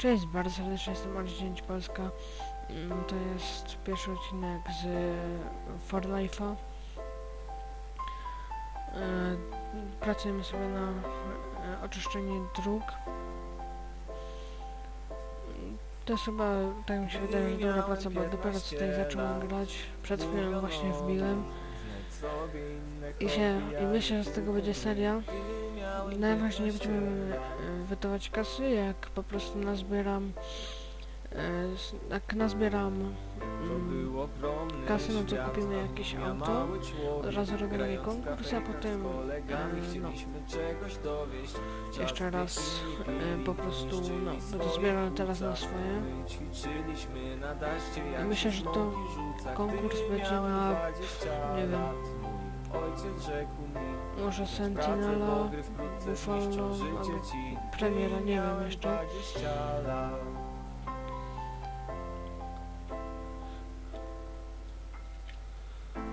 Cześć, bardzo serdecznie jestem Marcin Polska. Mm, To jest pierwszy odcinek z For Life'a. E, Pracujemy sobie na e, oczyszczenie dróg. Mm, To jest chyba, tak mi się wydaje, że dobra praca, bo dopiero co tutaj zacząłem grać. Przed chwilą właśnie wbiłem. I, się, I myślę, że z tego będzie seria. Najważniej nie będziemy e, wydawać kasy, jak po prostu nazbieram e, jak nazbieram mm, kasy, no to kupimy jakieś auto, od razu robimy konkurs, a potem e, no, jeszcze raz e, po prostu no, będę zbierał teraz na swoje. I myślę, że to konkurs będzie na, nie wiem, może Sentinela, Buffalo Premiera, nie wiem jeszcze.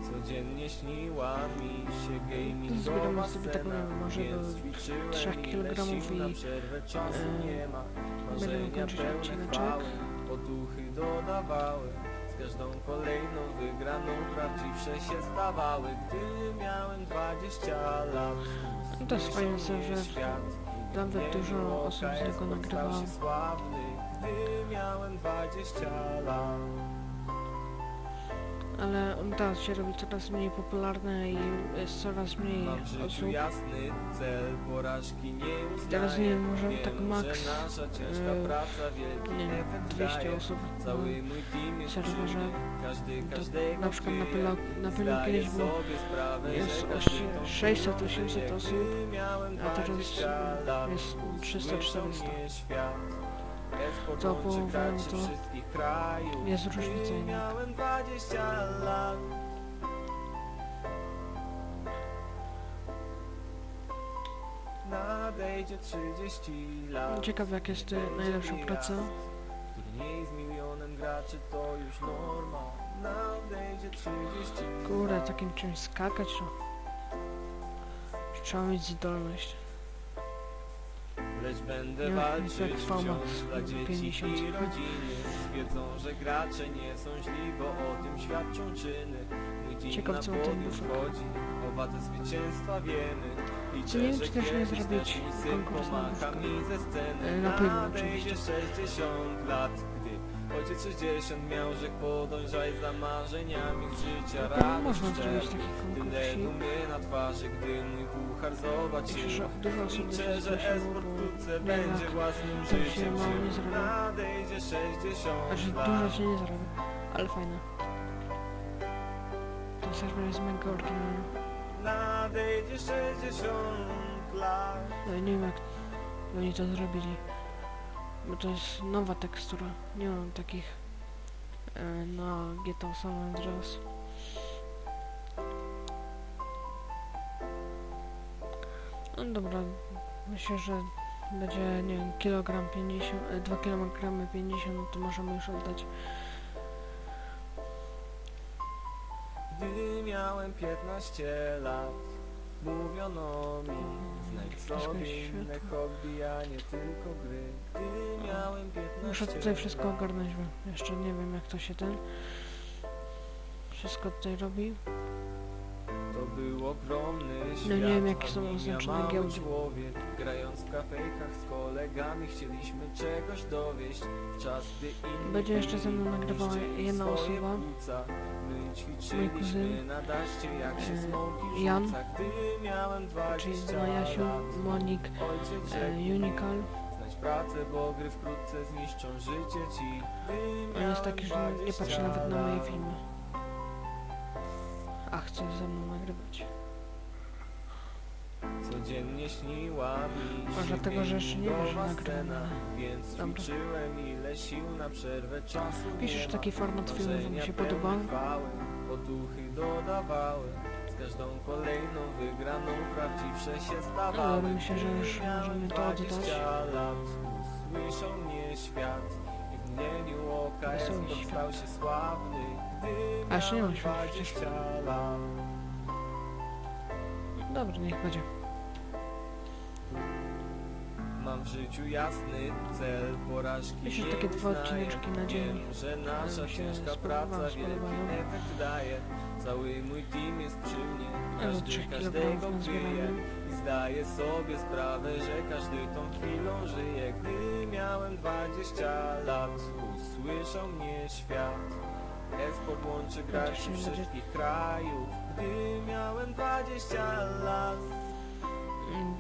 Codziennie śniła mi się gamingowa scena, może więc ćwiczyłem 3 ile kilogramów sił i, na przerwę czasu e, nie ma. będziemy Marzenia kończyć pełne odcineczek. chwały, otuchy dodawały. Z każdą kolejną wygraną prawdziwsze się stawały. Gdy miałem 20 lat, No to jest fajny usłyszał mnie serwer. świat. Nawet dużo osób z niego nagrywało. gdy miałem 20 lat. Ale on teraz się robi coraz mniej popularny i jest coraz mniej Mam w życiu osób. jasny cel, porażki nie uznaję. Teraz nie wiem, może Wiem, tak że max, nasza ciężka e, praca wielki nie wiem, efekt 200 daje. osób. Cały No, mój team jest serwerze. każdy każdego na przykład na. Pylo, na Zdaję kiedyś było sobie sprawę, jest że oście- każdy tą 600-800 chwilą żyje. osób, Gdy miałem a teraz 20 lat, jest 300-400. To połowę to jest różnica jednak. miałem 20 lat. Nadejdzie 30 lat. Ciekawe jak jest najlepsza praca. Turniej z milionem graczy to już norma. Nadejdzie 30 Kurde, takim czymś skakać to trzeba mieć zdolność. Lecz będę walczyć wciąż dla dzieci 50. i rodziny Wiedzą, że gracze nie są źli, bo o tym świadczą czyny Mój Ciekaw, na co na ten podium bufek. wchodzi O wadze zwycięstwa wiemy Liczę, nie wiem, że czy też nie kiedyś zrobić też mój syn konkurs na pomacha bufka. mi ze sceny E, na pewno, Nadejdzie oczywiście. 60 lat, Ojciec 60 miał, że podążaj za marzeniami z życia radość taki Tyle dumy na twarzy, gdy mój puchar zobaczył Liczę, że esport wkrótce będzie własnym się życiem. Nadejdzie 60 Znaczy lat. dużo się nie zrobi, ale fajne. To też jest mega oryginalne. Nadejdzie 60 lat. No i nie wiem jak oni to zrobili. Bo to jest nowa tekstura. Nie mam takich e, na GTA San Andreas. No dobra, myślę, że będzie, nie wiem, kilogram 50, e, 2 kg 50, to możemy już oddać. Gdy miałem 15 lat, mówiono mi inne hobby, a nie tylko gry. Gdy miałem 15 Muszę tutaj wszystko ogarnąć, bo jeszcze nie wiem jak to się ten... Wszystko tutaj robi. Był ogromny świat. No nie wiem, jakie są oznaczone mały giełdy. człowiek, grając w kafejkach z kolegami chcieliśmy czegoś dowieść. W czas, gdy inni Będzie jeszcze ze mną nagrywała niszczyli jedna swoje osoba. płuca. My ćwiczyliśmy kuzyn, na daście jak się e, smoki Jan, rzuca. Gdy miałem 20 Czyli no Jasiu, lat, Monik, ojciec e, rzekł Unical. Znajdź pracę, bo gry wkrótce zniszczą życie ci. Gdy On jest taki, że nie patrzy 20 nawet na moje lat. filmy. A chce ze mną nagrywać. Codziennie śniła mi Może dlatego, że jeszcze nie wie, że scena, Więc Dobra. ćwiczyłem ile sił na przerwę czasu Piszesz nie ma. taki format filmu, że mi Marzenia się pełne podoba. chwały, Otuchy dodawały Z każdą kolejną wygraną prawdziwsze się stawały dobra, myślę, że już Gdy miałem możemy to 20 oddać. lat Usłyszał mnie świat I w mgnieniu oka Wesoły esport świat. stał się sławny A jeszcze nie mam światła przecież. 20 lat Dobra, niech będzie. Mam w życiu jasny cel, porażki Myślę, że takie dwa odcineczki na dzień, Wiem, że nasza ciężka praca wielki spodobają. efekt daje Cały mój team jest przy mnie Każdy każdego kryje. I zdaję sobie sprawę, że każdy tą chwilą żyje Gdy miałem 20 lat Usłyszał mnie świat Esport łączy graczy wszystkich krajów Gdy miałem 20 lat. Mm.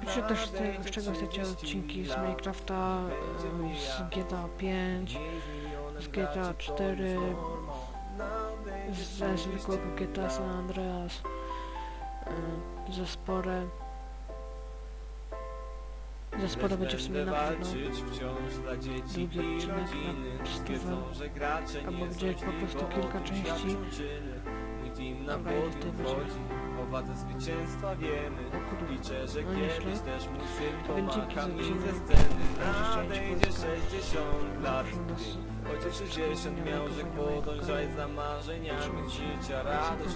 Piszę też z, z czego chcecie odcinki z Minecrafta, e, z GTA 5, z GTA 4, ze zwykłego GTA San Andreas, e, ze Spore. Ze Spore będzie w sumie na pewno. walczyć wciąż dla dzieci drugi i odcinek na rodziny stówę. Wiedzą, że gracze Albo nie będzie są po prostu kilka części. Dobra, ile tutaj będzie? wchodzi O wadze zwycięstwa wiemy. Liczę, że No kiedyś też mój syn za mi ze sceny Możecie chcieć Nadejdzie pozdrowić. 60 lat Gdy Ojciec 60 miał, że podążać za marzeniami życia Radość